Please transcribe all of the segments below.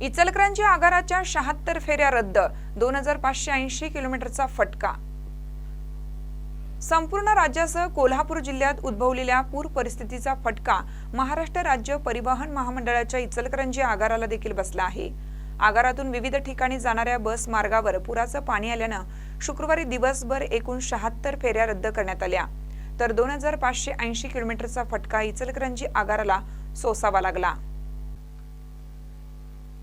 इचलकरंजी आगाराच्या शहात्तर फेऱ्या रद्द दोन हजार पाचशे ऐंशी किलोमीटरचा फटका. संपूर्ण राज्यासह कोल्हापूर जिल्ह्यात उद्भवलेल्या पूर परिस्थितीचा फटका महाराष्ट्र राज्य परिवहन महामंडळाच्या इचलकरंजी आगाराला देखील बसला आहे. आगारातून विविध ठिकाणी जाणाऱ्या बस मार्गावर पुराचं पाणी आल्यानं शुक्रवारी दिवसभर एकूण शहात्तर फेऱ्या रद्द करण्यात आल्या. तर दोन हजार पाचशे ऐंशी किलोमीटरचा फटका इचलकरंजी आगाराला सोसावा लागला.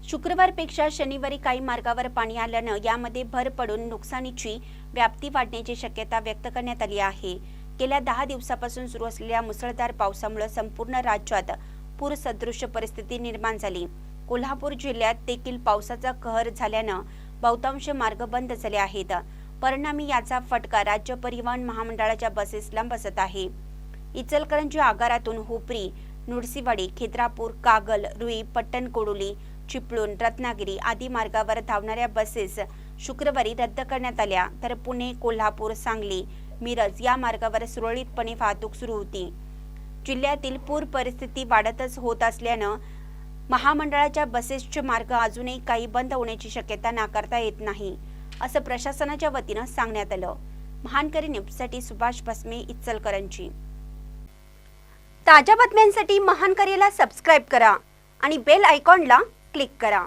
शुक्रवारपेक्षा शनिवारी काही मार्गावर पाणी आल्यानं यामध्ये भर पडून नुकसानीची व्याप्ती वाढण्याची शक्यता व्यक्त करण्यात आली आहे. गेल्या दहा दिवसापासून सुरू असलेल्या मुसळधार पावसामुळे संपूर्ण राज्यात पूरसदृश परिस्थिती निर्माण झाली. कोल्हापूर जिल्ह्यात देखील पावसाचा कहर झाल्यानं बहुतांश मार्ग बंद झाले आहेत. परिणामी याचा फटका राज्य परिवहन महामंडळाच्या बसेसला बसत आहे. इचलकरंजी आगारातून हुपरी नुडसीवाडी खेद्रापूर कागल रुई पट्टणकोडोली चिपळूण रत्नागिरी आदी मार्गावर धावणाऱ्या बसेस शुक्रवारी रद्द करण्यात आल्या. तर पुणे कोल्हापूर सांगली मिरज या मार्गावर सुरळीतपणे वाहतूक सुरू होती. जिल्ह्यातील पूर परिस्थिती वाढतच होत असल्यानं महामंडळाच्या बसेसचे मार्ग अजूनही काही बंद होण्याची शक्यता नाकारता येत नाही असं प्रशासनाच्या वतीनं सांगण्यात आलं. महानकरी न्यूजसाठी सुभाष भस्मे इचलकरंजी. ताज्या बातम्यांसाठी महानकरीला सबस्क्राईब करा आणि बेल आयकॉनला क्लिक करा.